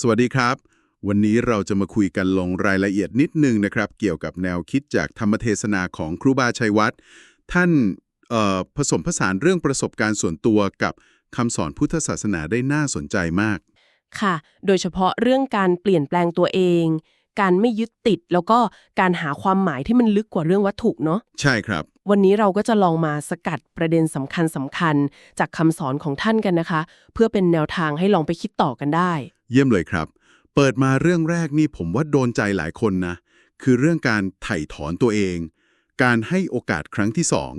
สวัสดีครับ วันนี้เราจะมาคุยกันลงรายละเอียดนิดนึงนะครับ เกี่ยวกับแนวคิดจากธรรมเทศนาของครูบาชัยวัฒน์ท่านเอ่อผสมผสานเรื่องประสบการณ์ส่วนตัวกับคำสอนพุทธศาสนาได้น่าสนใจมาก ค่ะ โดยเฉพาะเรื่องการเปลี่ยนแปลงตัวเอง การไม่ยึดติดแล้วก็การหาความหมายที่มันลึกกว่าเรื่องวัตถุเนาะใช่ครับ วันนี้เราก็จะลองมาสกัดประเด็นสำคัญสำคัญๆจากคำสอนของท่านกันนะคะ เพื่อเป็นแนวทางให้ลองไปคิดต่อกันได้ เยี่ยมเลยครับ เปิดมาเรื่องแรกนี่ผมว่าโดนใจหลายคนนะ คือเรื่องการไถ่ถอนตัวเอง การให้โอกาสครั้งที่สอง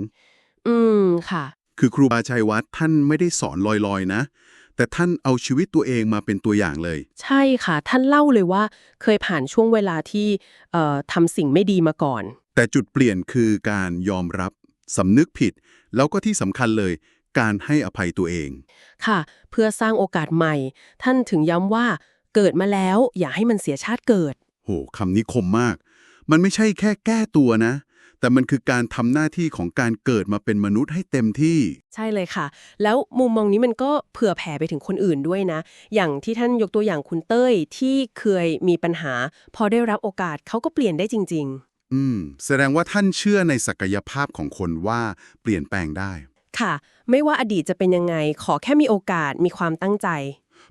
อืมค่ะ คือครูบาชัยวัฒน์ท่านไม่ได้สอนลอยๆนะ แต่ท่านเอาชีวิตตัวเองมาเป็นตัวอย่างเลย ใช่ค่ะ ท่านเล่าเลยว่าเคยผ่านช่วงเวลาที่เอ่อทำสิ่งไม่ดีมาก่อน แต่จุดเปลี่ยนคือการยอมรับสำนึกผิด แล้วก็ที่สำคัญเลย การให้อภัยตัวเอง ค่ะ เพื่อสร้างโอกาสใหม่ ท่านถึงย้ำว่า เกิดมาแล้วอย่าให้มันเสียชาติเกิด โหคำนี้คมมาก มันไม่ใช่แค่แก้ตัวนะ แต่มันคือการทำหน้าที่ของการเกิดมาเป็นมนุษย์ให้เต็มที่ ใช่เลยค่ะ แล้วมุมมองนี้มันก็เผื่อแผ่ไปถึงคนอื่นด้วยนะ อย่างที่ท่านยกตัวอย่างคุณเต้ยที่เคยมีปัญหา พอได้รับโอกาสเขาก็เปลี่ยนได้จริงอืม แสดงว่าท่านเชื่อในศักยภาพของคนว่าเปลี่ยนแปลงได้ๆ ค่ะ ไม่ว่าอดีตจะเป็นยังไง ขอแค่มีโอกาสมีความตั้งใจ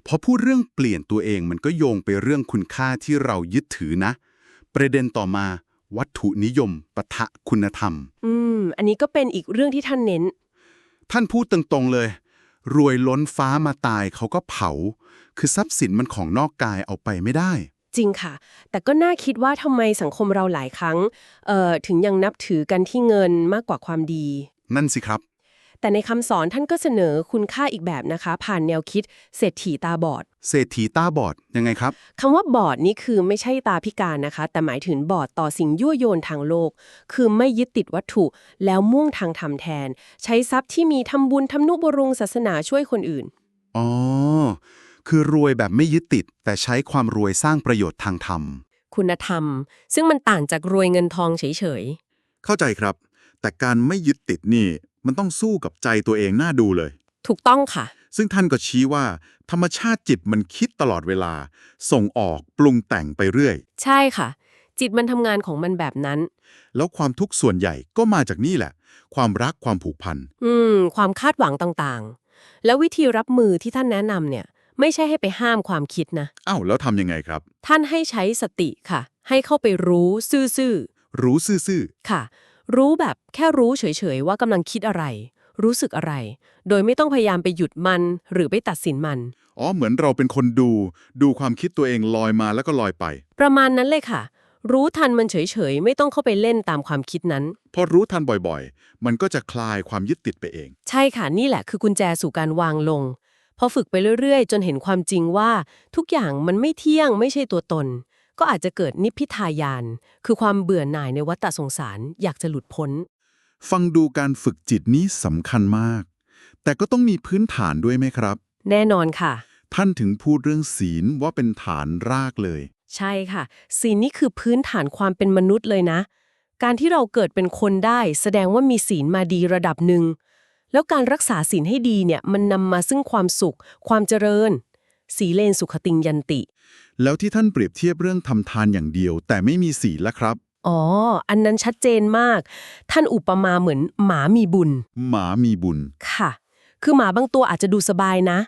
พอพูดเรื่องเปลี่ยนตัวเองมันก็โยงไปเรื่องคุณค่าที่เรายึดถือนะ ประเด็นต่อมา วัตถุนิยมปะทะคุณธรรม อืม อันนี้ก็เป็นอีกเรื่องที่ท่านเน้น ท่านพูดตรงๆเลย รวยล้นฟ้ามาตายเขาก็เผา คือทรัพย์สินมันของนอกกายเอาไปไม่ได้ จริงค่ะ แต่ก็น่าคิดว่าทำไมสังคมเราหลายครั้ง เอ่อ ถึงยังนับถือกันที่เงินมากกว่าความดี นั่นสิครับ แต่ในคำสอนท่านก็เสนอคุณค่าอีกแบบนะคะ ผ่านแนวคิดเศรษฐีตาบอด เศรษฐีตาบอดยังไงครับคำว่าบอดนี่คือไม่ใช่ตาพิการนะคะ แต่หมายถึงบอดต่อสิ่งยั่วโยนทางโลก คือไม่ยึดติดวัตถุแล้วมุ่งทางธรรมแทน ใช้ทรัพย์ที่มีทำบุญทำนุบำรุงศาสนาช่วยคนอื่นอ๋อคือรวยแบบไม่ยึดติด แต่ใช้ความรวยสร้างประโยชน์ทางธรรม คุณธรรม ซึ่งมันต่างจากรวยเงินทองเฉยเข้าใจครับ แต่การไม่ยึดติดนี่ มันต้องสู้กับใจตัวเองน่าดูเลยๆถูกต้องค่ะ ซึ่งท่านก็ชี้ว่า ธรรมชาติจิตมันคิดตลอดเวลา ส่งออกปรุงแต่งไปเรื่อย ใช่ค่ะ จิตมันทำงานของมันแบบนั้น แล้วความทุกข์ส่วนใหญ่ก็มาจากนี่แหละ ความรักความผูกพัน อืม ความคาดหวังต่างๆ แล้ววิธีรับมือที่ท่านแนะนำเนี่ย ไม่ใช่ให้ไปห้ามความคิดนะ อ้าวแล้วทำยังไงครับ ท่านให้ใช้สติค่ะ ให้เข้าไปรู้ซื่อๆรู้ซื่อค่ะ รู้แบบแค่รู้เฉยๆว่ากำลังคิดอะไร รู้สึกอะไร โดยไม่ต้องพยายามไปหยุดมันหรือไปตัดสินมันๆอ๋อ เหมือนเราเป็นคนดู ดูความคิดตัวเองลอยมาแล้วก็ลอยไป ประมาณนั้นเลยค่ะ รู้ทันมันเฉยๆ ไม่ต้องเข้าไปเล่นตามความคิดนั้น พอรู้ทันบ่อยๆ มันก็จะคลายความยึดติดไปเอง ใช่ค่ะนี่แหละคือกุญแจสู่การวางลง พอฝึกไปเรื่อยๆ จนเห็นความจริงว่า ทุกอย่างมันไม่เที่ยงไม่ใช่ตัวตน ก็อาจจะเกิดนิพพิทายาน คือความเบื่อหน่ายในวัฏสงสาร อยากจะหลุดพ้น ฟังดูการฝึกจิตนี้สำคัญมาก แต่ก็ต้องมีพื้นฐานด้วยไหมครับ แน่นอนค่ะ ท่านถึงพูดเรื่องศีลว่าเป็นฐานรากเลย ใช่ค่ะ ศีลนี่คือพื้นฐานความเป็นมนุษย์เลยนะ การที่เราเกิดเป็นคนได้ แสดงว่ามีศีลมาดีระดับหนึ่งแล้วการรักษาศีลให้ดีเนี่ยมันนำมาซึ่งความสุข ความเจริญ สีเลนสุขติงยันติ แล้วที่ท่านเปรียบเทียบเรื่องทำทานอย่างเดียว แต่ไม่มีศีลละครับ อ๋อ อันนั้นชัดเจนมาก ท่านอุปมาเหมือนหมามีบุญ หมามีบุญ ค่ะ คือหมาบางตัวอาจจะดูสบายนะ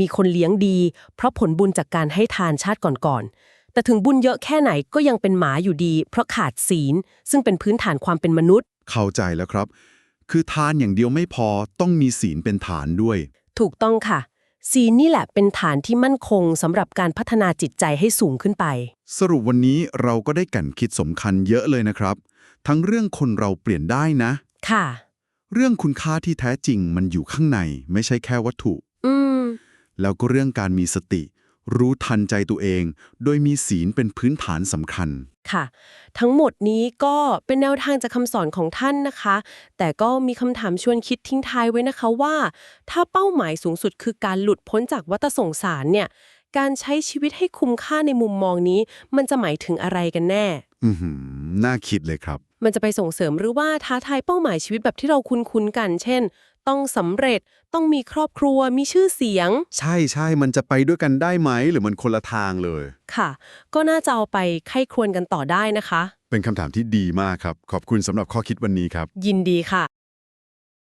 มีคนเลี้ยงดี เพราะผลบุญจากการให้ทานชาติก่อนๆ แต่ถึงบุญเยอะแค่ไหนก็ยังเป็นหมาอยู่ดี เพราะขาดศีล ซึ่งเป็นพื้นฐานความเป็นมนุษย์ เข้าใจแล้วครับ คือทานอย่างเดียวไม่พอต้องมีศีลเป็นฐานด้วย ถูกต้องค่ะ ศีลนี่แหละเป็นฐานที่มั่นคงสำหรับการพัฒนาจิตใจให้สูงขึ้นไป สรุปวันนี้เราก็ได้กันคิดสำคัญเยอะเลยนะครับ ทั้งเรื่องคนเราเปลี่ยนได้นะ ค่ะ เรื่องคุณค่าที่แท้จริงมันอยู่ข้างในไม่ใช่แค่วัตถุ อืม แล้วก็เรื่องการมีสติ รู้ทันใจตัวเอง โดยมีศีลเป็นพื้นฐานสำคัญ ค่ะ ทั้งหมดนี้ก็เป็นแนวทางจากคำสอนของท่านนะคะ แต่ก็มีคำถามชวนคิดทิ้งท้ายไว้นะคะว่า ถ้าเป้าหมายสูงสุดคือการหลุดพ้นจากวัฏสงสารเนี่ยการใช้ชีวิตให้คุ้มค่าในมุมมองนี้ มันจะหมายถึงอะไรกันแน่ อือหือน่าคิดเลยครับ มันจะไปส่งเสริมหรือว่าท้าทายเป้าหมายชีวิตแบบที่เราคุ้นๆกัน เช่น ต้องสำเร็จ ต้องมีครอบครัวมีชื่อเสียง ใช่ใช่มันจะไปด้วยกันได้ไหม หรือมันคนละทางเลย ค่ะ ก็น่าจะเอาไปไข้ครวนกันต่อได้นะคะ เป็นคำถามที่ดีมากครับ ขอบคุณสำหรับข้อคิดวันนี้ครับ ยินดีค่ะ